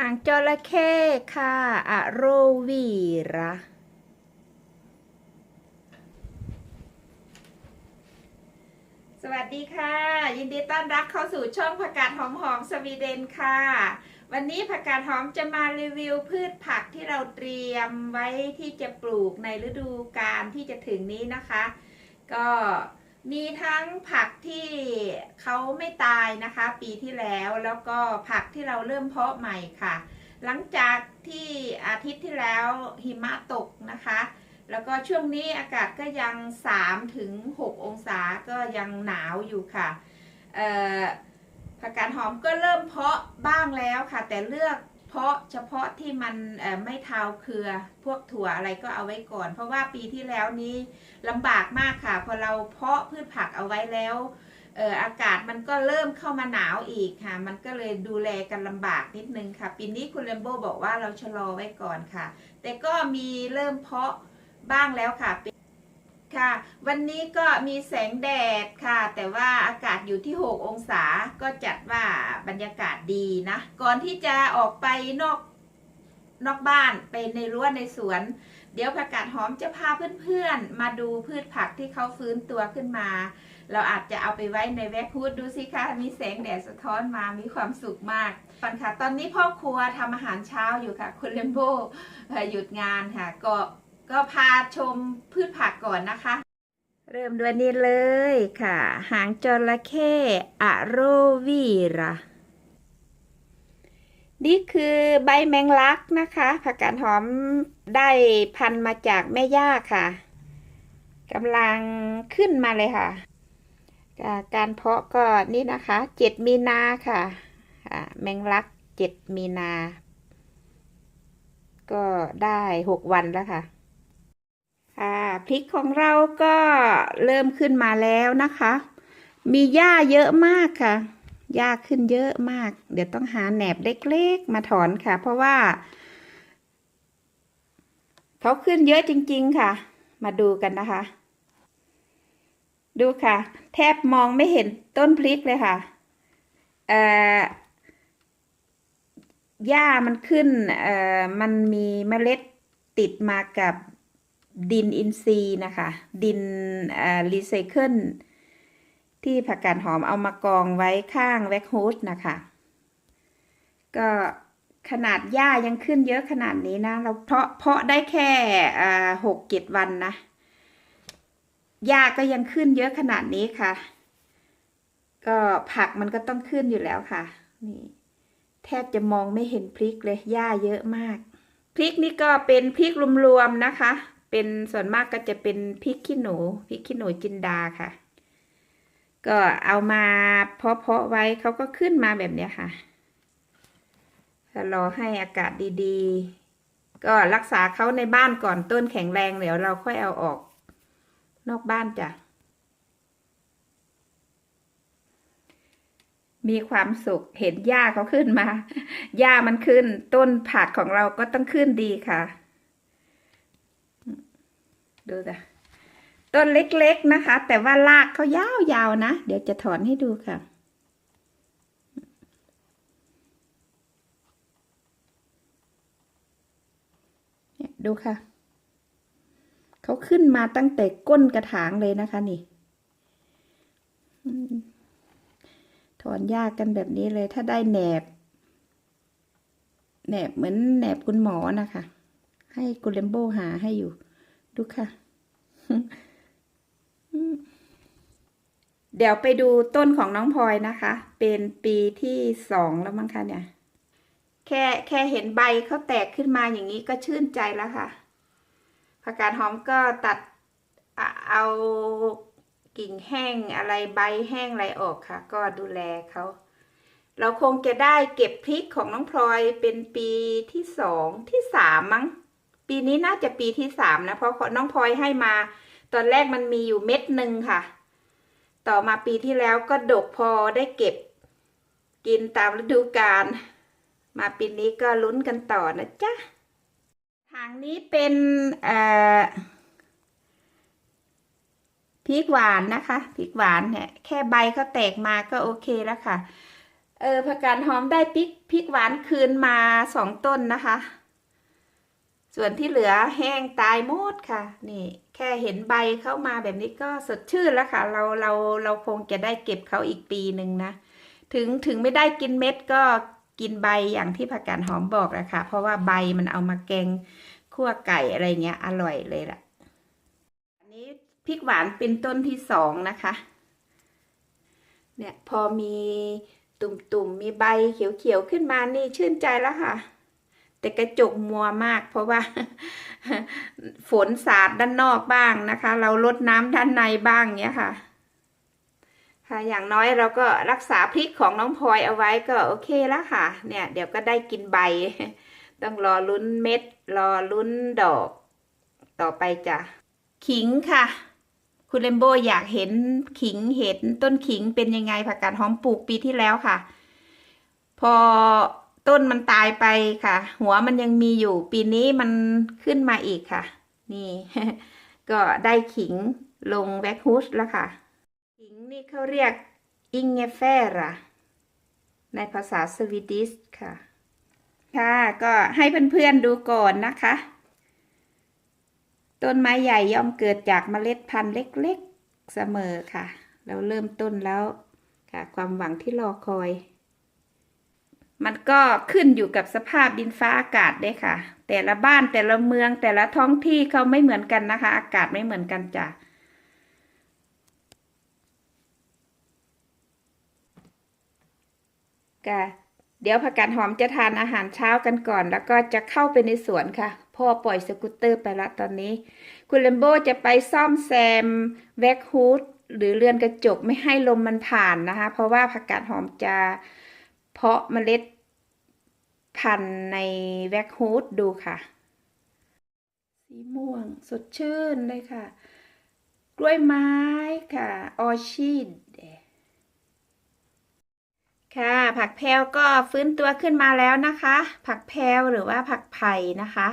หางจระเข้ค่ะอะโรวีระสวัสดีค่ะ ยินดีต้อนรับเข้าสู่ช่องผักกาดหอมหอมสวีเดนค่ะ วันนี้ผักกาดหอมจะมารีวิวพืชผักที่เราเตรียมไว้ที่จะปลูกในฤดูกาลที่จะถึงนี้นะคะ ก็ มีทั้งผักที่เขาไม่ตายนะคะ ปีที่แล้วแล้วก็ผักที่เราเริ่มเพาะใหม่ค่ะ หลังจากที่อาทิตย์ที่แล้วหิมะตกนะคะ แล้วก็ช่วงนี้อากาศก็ยัง3ถึง6องศาก็ยังหนาวอยู่ค่ะผักกาดหอมก็เริ่มเพาะบ้างแล้วค่ะ แต่เลือก เพาะเฉพาะที่มันไม่เทาเครือ พวกถั่วอะไรก็เอาไว้ก่อน เพราะว่าปีที่แล้วนี้ลำบากมากค่ะ พอเราเพาะพืชผักเอาไว้แล้วอออากาศมันก็เริ่มเข้ามาหนาวอีกค่ะ มันก็เลยดูแลกันลำบากนิดนึงค่ะ ปีนี้คุณเลมโบบอกว่าเราชะลอไว้ก่อนค่ะ แต่ก็มีเริ่มเพาะบ้างแล้วค่ะ ค่ะ วันนี้ก็มีแสงแดดค่ะ แต่ว่าอากาศอยู่ที่ 6 องศาก็จัดว่าบรรยากาศดีนะ ก่อนที่จะออกไปนอกนอกบ้านไปในรั้วในสวน เดี๋ยวผักกาดหอมจะพาเพื่อนๆ มาดูพืชผักที่เขาฟื้นตัวขึ้นมา เราอาจจะเอาไปไว้ในแวคฮูดดูสิคะมีแสงแดดสะท้อนมามีความสุขมากฟันค่ะ ตอนนี้พ่อครัวทำอาหารเช้าอยู่ค่ะ คุณเลมโบหยุดงานค่ะก็ ก็พาชมพืชผักก่อนนะคะ เริ่มด้วยนี่เลยค่ะ หางจระเข้อะโรวีระนี่คือใบแมงลักนะคะ ผักกาดหอมได้พันมาจากแม่ย่าค่ะกำลังขึ้นมาเลยค่ะ การเพาะก็นี่นะคะเจ็ดมีนาค่ะ แมงลักเจ็ดมีนา ก็ได้หกวันแล้วค่ะ ค่ะพริกของเราก็เริ่มขึ้นมาแล้วนะคะ มีหญ้าเยอะมากค่ะหญ้าขึ้นเยอะมาก เดี๋ยวต้องหาแหนบเล็กๆมาถอนค่ะ เพราะว่า เขาขึ้นเยอะจริง ๆค่ะ มาดูกันนะคะ ดูค่ะ แทบมองไม่เห็นต้นพริกเลยค่ะเอ่อหญ้ามันขึ้นเอ่อมันมีเมล็ดติดมากับ ดินอินทรีย์นะคะ ดินรีไซเคิลที่ผักกาดหอมเอามากองไว้ข้างแว็กโฮสนะคะ ก็ขนาดหญ้ายังขึ้นเยอะขนาดนี้นะ เราเพาะเพาะได้แค่หกเจ็ดวันนะหญ้าก็ยังขึ้นเยอะขนาดนี้ค่ะ ก็ผักมันก็ต้องขึ้นอยู่แล้วค่ะ นี่ แทบจะมองไม่เห็นพริกเลยหญ้าเยอะมาก พริกนี่ก็เป็นพริกรวมๆนะคะ เป็นส่วนมากก็จะเป็นพริกขี้หนูพริกขี้หนูจินดาค่ะ ก็เอามาเพาะๆไว้เขาก็ขึ้นมาแบบนี้ค่ะรอให้อากาศดีๆ ก็รักษาเขาในบ้านก่อนต้นแข็งแรงเดี๋ยวเราค่อยเอาออก นอกบ้านจ้ะ มีความสุขเห็นหญ้าเขาขึ้นมาหญ้ามันขึ้น ต้นผักของเราก็ต้องขึ้นดีค่ะ ดูจ้ะต้นเล็กๆนะคะ แต่ว่ารากเขายาวๆนะ เดี๋ยวจะถอนให้ดูค่ะเนี่ยดูค่ะ เขาขึ้นมาตั้งแต่ก้นกระถางเลยนะคะนี่ ถอนยากกันแบบนี้เลยถ้าได้แหนบ แหนบเหมือนแหนบคุณหมอนะคะ ให้กุเลมโบหาให้อยู่ ดูค่ะเดี๋ยวไปดูต้นของน้องพลอยนะคะ เป็นปีที่สองแล้วมั้งคะเนี่ย แค่แค่เห็นใบเขาแตกขึ้นมาอย่างนี้ก็ชื่นใจแล้วค่ะผักกาดหอมก็ตัดเอากิ่งแห้งอะไรใบแห้งอะไรออกค่ะ ก็ดูแลเขา เราคงจะได้เก็บพริกของน้องพลอยเป็นปีที่สองที่สามมั้ง ปีนี้น่าจะปีที่สามนะ เพราะน้องพลอยให้มา ตอนแรกมันมีอยู่เม็ดหนึ่งค่ะ ต่อมาปีที่แล้วก็ดกพอได้เก็บ กินตามฤดูกาลมาปีนี้ก็ลุ้นกันต่อนะจ๊ะทางนี้เป็นเอ่อพริกหวานนะคะพริกหวานเนี่ยแค่ใบเขาแตกมาก็โอเคแล้วค่ะ เออผักกาดหอมได้พริกพริกหวานคืนมาสองต้นนะคะ ส่วนที่เหลือแห้งตายหมดค่ะ นี่ แค่เห็นใบเข้ามาแบบนี้ก็สดชื่นแล้วค่ะ เราเราเราคงจะได้เก็บเขาอีกปีหนึ่งนะ ถึงถึงไม่ได้กินเม็ดก็กินใบอย่างที่ผักกาดหอมบอกอะค่ะ เพราะว่าใบมันเอามาแกงคั่วไก่อะไรเงี้ยอร่อยเลยล่ะ อันนี้พริกหวานเป็นต้นที่สองนะคะ เนี่ยพอมีตุ่มๆมีใบเขียวๆขึ้นมานี่ชื่นใจแล้วค่ะ แต่กระจกมัวมาก เพราะว่า ฝนสาดด้านนอกบ้างนะคะ เราลดน้ำด้านในบ้างเนี้ยค่ะ ค่ะ อย่างน้อยเราก็รักษาพริกของน้องพลอยเอาไว้ก็โอเคแล้วค่ะ เนี่ย เดี๋ยวก็ได้กินใบ ต้องรอลุ้นเม็ด รอลุ้นดอก ต่อไปจ้ะ ขิงค่ะ คุณเลมโบอยากเห็นขิงเห็นต้นขิงเป็นยังไงผักกาดหอมปลูกปีที่แล้วค่ะ พอ ต้นมันตายไปค่ะ หัวมันยังมีอยู่ ปีนี้มันขึ้นมาอีกค่ะ นี่ ก็ได้ขิงลงแว็กฮูสแล้วค่ะ ขิงนี่เขาเรียกอิงเงเฟราในภาษาสวีดิชค่ะ ค่ะ ก็ให้เพื่อนๆดูก่อนนะคะ ต้นไม้ใหญ่ย่อมเกิดจากเมล็ดพันธุ์เล็กๆเสมอค่ะ เราเริ่มต้นแล้วค่ะ ความหวังที่รอคอย มันก็ขึ้นอยู่กับสภาพดินฟ้าอากาศด้วยค่ะ แต่ละบ้านแต่ละเมืองแต่ละท้องที่เขาไม่เหมือนกันนะคะ อากาศไม่เหมือนกันจ้ะค่ะเดี๋ยวผักกาดหอมจะทานอาหารเช้ากันก่อน แล้วก็จะเข้าไปในสวนค่ะ พ่อปล่อยสกูตเตอร์ไปละตอนนี้ คุณเลมโบจะไปซ่อมแซมแว็กฮูดหรือเรือนกระจกไม่ให้ลมมันผ่านนะคะ เพราะว่าผักกาดหอมจะ เพาะเมล็ดพันธุ์ในแว็กฮูดดูค่ะ สีม่วงสดชื่นเลยค่ะ กล้วยไม้ค่ะ ออชิดค่ะ ผักแพรวก็ฟื้นตัวขึ้นมาแล้วนะคะ ผักแพรวหรือว่าผักไผ่นะคะ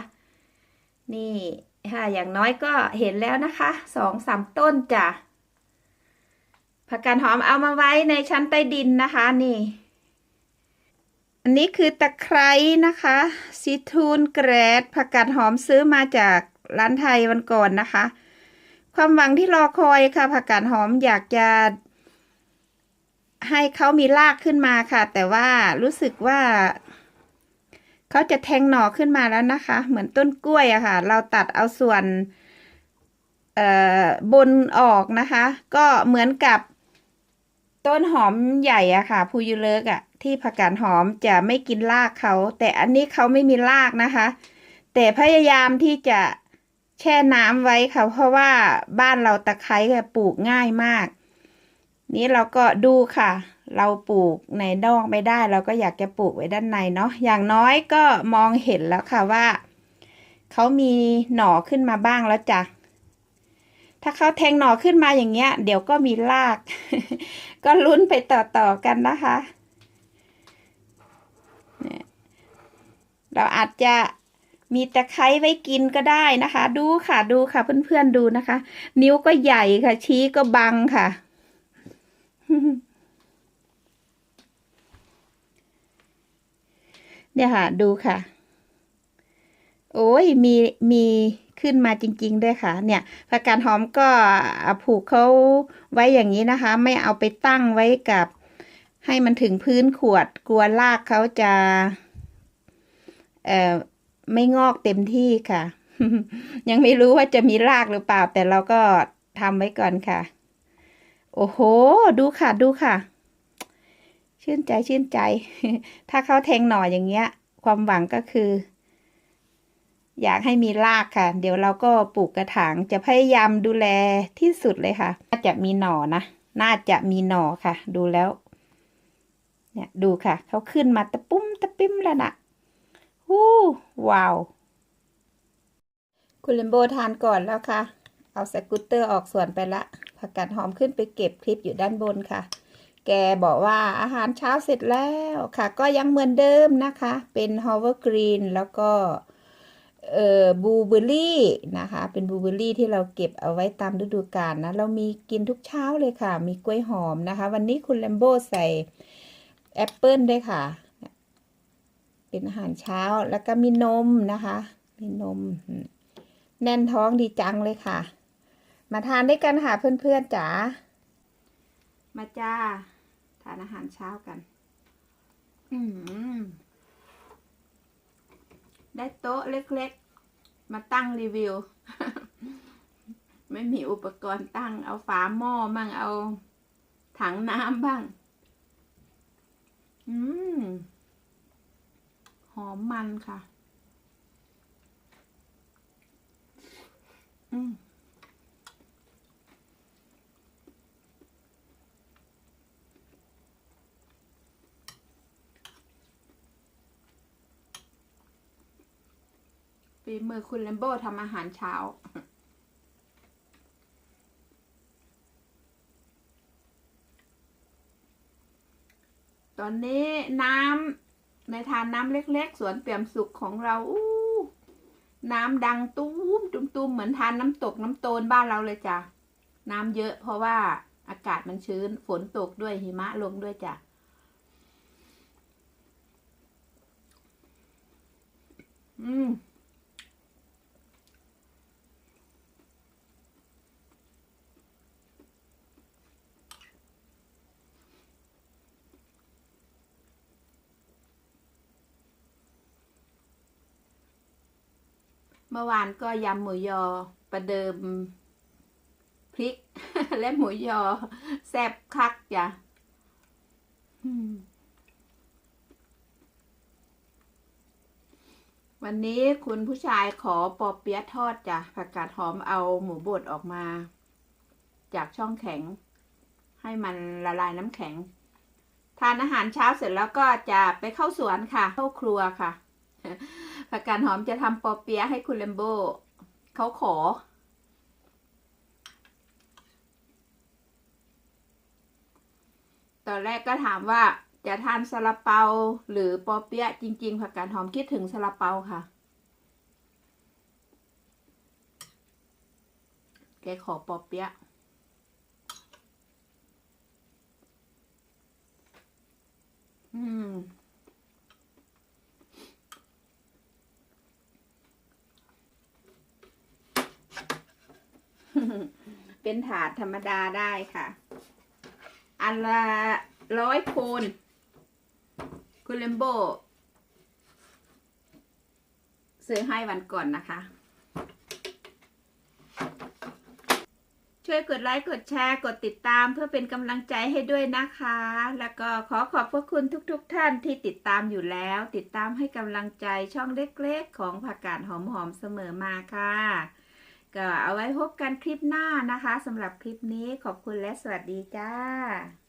นี่ค่ะอย่างน้อยก็เห็นแล้วนะคะสองสามต้นจ้ะผักกาดหอมเอามาไว้ในชั้นใต้ดินนะคะนี่ อันนี้คือตะไคร้นะคะซีทูนแกรดผักกาดหอมซื้อมาจากร้านไทยวันก่อนนะคะ ความหวังที่รอคอยค่ะผักกาดหอมอยากจะ ให้เขามีรากขึ้นมาค่ะ แต่ว่ารู้สึกว่าเขาจะแทงหน่อขึ้นมาแล้วนะคะ เหมือนต้นกล้วยอะค่ะ เราตัดเอาส่วนบนออกนะคะ ก็เหมือนกับต้นหอมใหญ่อะค่ะพูยูเลิกอะ ที่ผักกาดหอมจะไม่กินรากเขา แต่อันนี้เขาไม่มีรากนะคะ แต่พยายามที่จะแช่น้ำไว้ค่ะ เพราะว่าบ้านเราตะไคร้ปลูกง่ายมาก นี้เราก็ดูค่ะ เราปลูกในนอกไม่ได้ เราก็อยากจะปลูกไว้ด้านในเนาะอย่างน้อยก็มองเห็นแล้วค่ะว่าเขามีหน่อขึ้นมาบ้างแล้วจ้ะถ้าเขาแทงหน่อขึ้นมาอย่างเงี้ย เดี๋ยวก็มีราก ก็ลุ้นไปต่อๆกันนะคะ เราอาจจะมีตะไคร้ไว้กินก็ได้นะคะ ดูค่ะดูค่ะ เพื่อนๆดูนะคะ นิ้วก็ใหญ่ค่ะ ชี้ก็บังค่ะ เนี่ยค่ะ ดูค่ะ โอ้ยมีมีขึ้นมาจริง ๆ ด้วยค่ะ เนี่ยผักกาดหอมก็ผูกเขาไว้อย่างนี้นะคะ ไม่เอาไปตั้งไว้กับ ให้มันถึงพื้นขวดกลัวรากเขาจะ เอ่อไม่งอกเต็มที่ค่ะ ยังไม่รู้ว่าจะมีรากหรือเปล่า แต่เราก็ทำไว้ก่อนค่ะ โอ้โห ดูค่ะ ดูค่ะ ชื่นใจชื่นใจ ถ้าเขาแทงหน่ออย่างเงี้ย ความหวังก็คือ อยากให้มีรากค่ะ เดี๋ยวเราก็ปลูกกระถางจะพยายามดูแลที่สุดเลยค่ะ น่าจะมีหน่อนะ น่าจะมีหน่อค่ะ ดูแล้ว เนี่ยดูค่ะ เขาขึ้นมาตะปุ้มตะปิ้มแล้วนะฮู้ว้าว คุณเลมโบทานก่อนแล้วค่ะ เอาสกูตเตอร์ออกส่วนไปละผักกาดหอมขึ้นไปเก็บคลิปอยู่ด้านบนค่ะ แกบอกว่าอาหารเช้าเสร็จแล้วค่ะ ก็ยังเหมือนเดิมนะคะ เป็นฮอ v เวอร์กรีนแล้วก็เอ่อบูเบอรี่นะคะ เป็นบูเบอรี่ที่เราเก็บเอาไว้ตามฤดูกาลนะ เรามีกินทุกเช้าเลยค่ะ มีกล้วยหอมนะคะ วันนี้คุณแลมโบใส่ แอปเปิลด้วยค่ะ เป็นอาหารเช้าแล้วก็มีนมนะคะ มีนม แน่นท้องดีจังเลยค่ะ มาทานด้วยกันค่ะเพื่อนๆจ๋ามาจ้า ทานอาหารเช้ากัน อืมได้โต๊ะเล็กๆ มาตั้งรีวิว ไม่มีอุปกรณ์ตั้ง เอาฝาหม้อบ้าง เอาถังน้ำบ้าง อืม หอมมันค่ะ อืมฝีมือคุณเลมโบ้ทำอาหารเช้า อนนี้น้ำในทานน้ำเล็กๆ สวนเปี่ยมสุขของเราอู้น้ำดังตุ้มตุ้มเหมือนทานน้ำตกน้ำโตนบ้านเราเลยจ้ะ น้ำเยอะเพราะว่าอากาศมันชื้น ฝนตกด้วยหิมะลงด้วยจ้ะอืม เมื่อวานก็ยำหมูยอประเดิมพริก และหมูยอแซ่บคักจ้ะวันนี้คุณผู้ชายขอปอเปี๊ยะทอดจ้ะผักกาดหอมเอาหมูบดออกมา จากช่องแข็ง ให้มันละลายน้ำแข็ง ทานอาหารเช้าเสร็จแล้วก็จะไปเข้าสวนค่ะ เข้าครัวค่ะ ผักกาดหอมจะทำปอเปี๊ยะให้คุณเลมโบเขาขอ ตอนแรกก็ถามว่าจะทานซาลาเปาหรือปอเปี๊ยะจริง ๆ ผักกาดหอมคิดถึงซาลาเปาค่ะ แกขอปอเปี๊ยะอืม เป็นถาดธรรมดาได้ค่ะ อันละร้อยคูณคุณเลมโบซื้อให้วันก่อนนะคะ ช่วยกดไลค์กดแชร์กดติดตามเพื่อเป็นกำลังใจให้ด้วยนะคะ แล้วก็ขอขอบพระคุณทุกๆทท่านที่ติดตามอยู่แล้ว ติดตามให้กำลังใจช่องเล็กๆ ของผักกาดหอมๆเสมอมาค่ะ ก็เอาไว้พบกันคลิปหน้านะคะสำหรับคลิปนี้ขอบคุณและสวัสดีจ้า